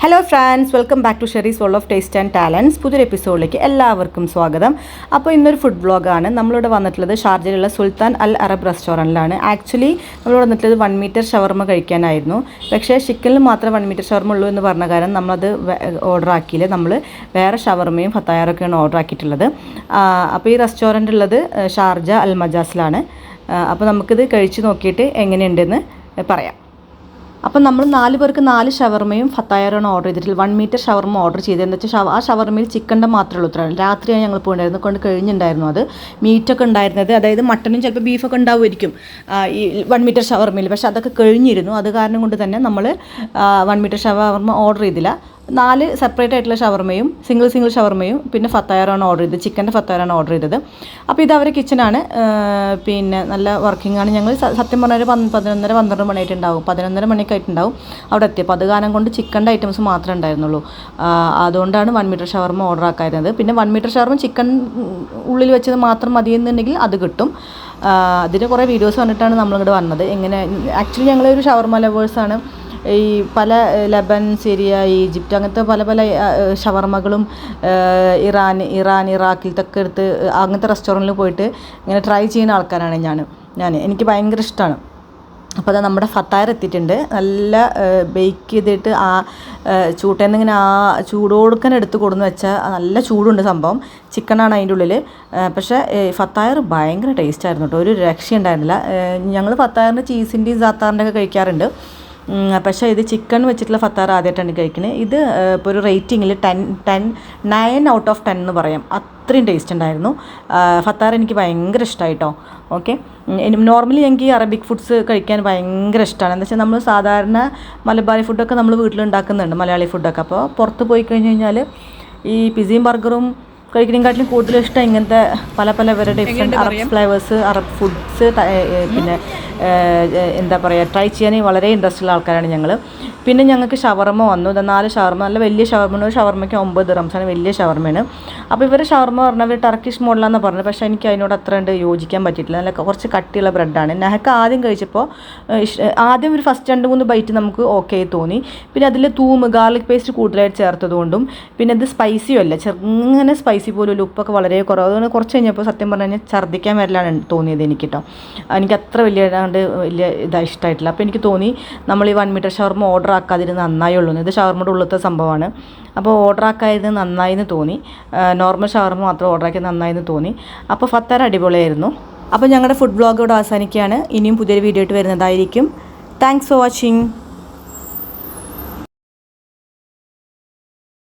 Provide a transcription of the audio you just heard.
Hello friends welcome back to Sheri's world of taste and talents പുതിയൊരു എപ്പിസോഡിലേക്ക് എല്ലാവർക്കും സ്വാഗതം. അപ്പോൾ ഇന്നൊരു ഫുഡ് വ്ളോഗാണ് നമ്മളിവിടെ വന്നിട്ടുള്ളത് ഷാർജയിലുള്ള സുൽത്താൻ അൽ അറബ് റെസ്റ്റോറന്റിലാണ്. ആക്ച്വലി നമ്മൾ വന്നിട്ടുള്ളത് വൺ മീറ്റർ ഷവർമ കഴിക്കാനായിരുന്നു. പക്ഷേ ചിക്കനിൽ മാത്രം വൺ മീറ്റർ ഷവർമ ഉള്ളൂ എന്ന് പറഞ്ഞ കാരണം നമ്മളത് ഓർഡർ ആക്കിയില്ല. നമ്മൾ വേറെ ഷവർമയും ഫത്തായാറൊക്കെയാണ് ഓർഡർ ആക്കിയിട്ടുള്ളത്. അപ്പോൾ ഈ റെസ്റ്റോറന്റ് ഉള്ളത് ഷാർജ അൽ മജാസിലാണ്. അപ്പോൾ നമുക്കിത് കഴിച്ച് നോക്കിയിട്ട് എങ്ങനെയുണ്ടെന്ന് പറയാം. അപ്പം നമ്മൾ നാല് പേർക്ക് നാല് ഷവർമയും ഫത്തായറാണ് ഓർഡർ ചെയ്തിട്ടില്ല വൺ മീറ്റർ ഷവർമ ഓർഡർ ചെയ്തത്. എന്താ വെച്ചാൽ ആ ഷവർമയിൽ ചിക്കന്റെ മാത്രമേ ഉള്ളൂ ഉത്തരവാദിത്തം രാത്രിയാണ് ഞങ്ങൾ പോയിട്ടുണ്ടായിരുന്നു കൊണ്ട് കഴിഞ്ഞിട്ടുണ്ടായിരുന്നു അത്. മീറ്റൊക്കെ ഉണ്ടായിരുന്നത്. അതായത് മട്ടനും ചിലപ്പോൾ ബീഫൊക്കെ ഉണ്ടാവുമായിരിക്കും. ഈ വൺ മീറ്റർ ഷവർമയിൽ. പക്ഷേ അതൊക്കെ കഴിഞ്ഞിരുന്നു. അത് കാരണം കൊണ്ട് തന്നെ നമ്മൾ വൺ മീറ്റർ ഷവർമ ഓർഡർ ചെയ്തില്ല. നാല് സെപ്പറേറ്റ് ആയിട്ടുള്ള ഷവർമയും സിംഗിൾ സിംഗിൾ ഷവർമയും പിന്നെ ഫത്തായറാണ് ഓർഡർ ചെയ്തത്. ചിക്കന്റെ ഫത്തായറാണ് ഓർഡർ ചെയ്തത്. അപ്പോൾ ഇത് അവരെ കിച്ചണാണ് പിന്നെ നല്ല വർക്കിംഗ് ആണ്. ഞങ്ങൾ സത്യം പറഞ്ഞാൽ ഒരു പതിനൊന്നര പന്ത്രണ്ട് മണിയായിട്ടുണ്ടാവും. പതിനൊന്നര മണിയൊക്കെ ആയിട്ടുണ്ടാവും അവിടെ എത്തിയപ്പോൾ അത് കാരണം കൊണ്ട് ചിക്കന്റെ ഐറ്റംസ് മാത്രമേ ഉണ്ടായിരുന്നുള്ളൂ. അതുകൊണ്ടാണ് വൺ മീറ്റർ ഷവർമ ഓർഡർ ആക്കായിരുന്നത്. പിന്നെ വൺ മീറ്റർ ഷവർമ ചിക്കൻ ഉള്ളിൽ വെച്ചത് മാത്രം മതി എന്നുണ്ടെങ്കിൽ അത് കിട്ടും. അതിന്റെ കുറേ വീഡിയോസ് കണ്ടിട്ടാണ് നമ്മളിങ്ങോട്ട് വന്നത്. എങ്ങനെ ആക്ച്വലി ഞങ്ങളൊരു ഷവർമ ലവേഴ്സാണ് ഈ പല ലബൻ സിറിയ ഈജിപ്റ്റ് അങ്ങനത്തെ പല പല ഷവർമകളും ഇറാൻ ഇറാൻ ഇറാഖിലത്തൊക്കെ എടുത്ത് അങ്ങനത്തെ റെസ്റ്റോറന്റിൽ പോയിട്ട് ഇങ്ങനെ ട്രൈ ചെയ്യുന്ന ആൾക്കാരാണ് ഞാൻ ഞാൻ എനിക്ക് ഭയങ്കര ഇഷ്ടമാണ് അപ്പോൾ അത് നമ്മുടെ ഫത്തായർ എത്തിയിട്ടുണ്ട്. നല്ല ബേക്ക് ചെയ്തിട്ട് ആ ചൂട്ടേന്നിങ്ങനെ ആ ചൂടോടുക്കൻ എടുത്ത് കൊടുന്ന് വെച്ചാൽ നല്ല ചൂടുണ്ട് സംഭവം. ചിക്കനാണ് അതിന്റെ ഉള്ളിൽ പക്ഷേ ഫത്തായർ ഭയങ്കര ടേസ്റ്റ് ആയിരുന്നു കേട്ടോ. ഒരു രക്ഷയുണ്ടായിരുന്നില്ല. ഞങ്ങൾ ഫത്തായറിന്റെ ചീസിന്റെയും സാത്താറിന്റെ ഒക്കെ കഴിക്കാറുണ്ട്. പക്ഷേ ഇത് ചിക്കൻ വെച്ചിട്ടുള്ള ഫത്താർ ആദ്യമായിട്ടാണ് കഴിക്കുന്നത് ഇത് ഇപ്പോൾ ഒരു റേറ്റിങ്ങിൽ ten ten nine out of ten എന്ന് പറയാം. അത്രയും ടേസ്റ്റ് ഉണ്ടായിരുന്നു. ഫത്താർ എനിക്ക് ഭയങ്കര ഇഷ്ടമായിട്ടോ ഓക്കെ? നോർമലി എനിക്ക് അറബിക് ഫുഡ്സ് കഴിക്കാൻ ഭയങ്കര ഇഷ്ടമാണ് എന്താ വെച്ചാൽ നമ്മൾ സാധാരണ മലബാറി ഫുഡൊക്കെ നമ്മൾ വീട്ടിലുണ്ടാക്കുന്നുണ്ട് മലയാളി ഫുഡൊക്കെ. അപ്പോൾ പുറത്ത് പോയി കഴിഞ്ഞ് കഴിഞ്ഞാൽ ഈ പിസയും ബർഗറും കഴിക്കുന്നതിനെക്കാട്ടിലും കൂടുതൽ ഇഷ്ടം ഇങ്ങനത്തെ പല പല വേറെ different Arab flavours Arab foods പിന്നെ എന്താ പറയുക ട്രൈ ചെയ്യാൻ വളരെ ഇൻട്രസ്റ്റ് ഉള്ള ആൾക്കാരാണ് ഞങ്ങൾ പിന്നെ ഞങ്ങൾക്ക് ഷവർമ വന്നു. ഇത് നാല് ഷവർമ നല്ല വലിയ ഷവർമ ഒരു ഷവർമയ്ക്ക് ഒമ്പത് റംസാണ് വലിയ ഷവർമയാണ് അപ്പോൾ ഇവർ ഷവർമ പറഞ്ഞാൽ ഇവർ ടർക്കിഷ് മോഡലാണെന്ന് പറഞ്ഞത്. പക്ഷേ എനിക്ക് അതിനോട് അത്ര ഉണ്ട് യോജിക്കാൻ പറ്റിയിട്ടില്ല. നല്ല കുറച്ച് കട്ടിയുള്ള ബ്രെഡാണ്. നെഹക്ക് ആദ്യം കഴിച്ചപ്പോൾ ആദ്യം ഒരു ഫസ്റ്റ് രണ്ട് മൂന്ന് ബൈറ്റ് നമുക്ക് ഓക്കെ തോന്നി. പിന്നെ അതിൽ തൂമ് ഗാർലിക് പേസ്റ്റ് കൂടുതലായിട്ട് ചേർത്തതുകൊണ്ടും പിന്നെ ഇത് സ്പൈസിയും അല്ല. ചെറുങ്ങനെ സ്പൈസി പോലും ഇല്ല. ഉപ്പൊക്കെ വളരെ കുറവ്. അതുകൊണ്ട് കുറച്ച് കഴിഞ്ഞപ്പോൾ സത്യം പറഞ്ഞു കഴിഞ്ഞാൽ ഛർദ്ദിക്കാൻ വരലാണ് തോന്നിയത് എനിക്ക് കേട്ടോ എനിക്ക് അത്ര വലിയ വലിയ ഇതാ ഇഷ്ടമായിട്ടില്ല അപ്പോൾ എനിക്ക് തോന്നി നമ്മൾ ഈ വൺ മീറ്റർ ഷവർമ ഓർഡർ ആക്കാതിരുന്ന് നന്നായി ഉള്ളൂ ഇത് ഷവർമയുടെ ഉള്ളത്തെ സംഭവമാണ്. അപ്പോൾ ഓർഡർ ആക്കാതിരുന്ന് നന്നായി എന്ന് തോന്നി നോർമൽ ഷവർമ മാത്രം ഓർഡർ ആക്കിയത് നന്നായി എന്ന് തോന്നി. അപ്പോൾ ഫത്താർ അടിപൊളിയായിരുന്നു. അപ്പോൾ ഞങ്ങളുടെ ഫുഡ് ബ്ലോഗ് ഇവിടെ അവസാനിക്കുകയാണ്. ഇനിയും പുതിയൊരു വീഡിയോ ആയിട്ട് വരുന്നതായിരിക്കും. Thanks for watching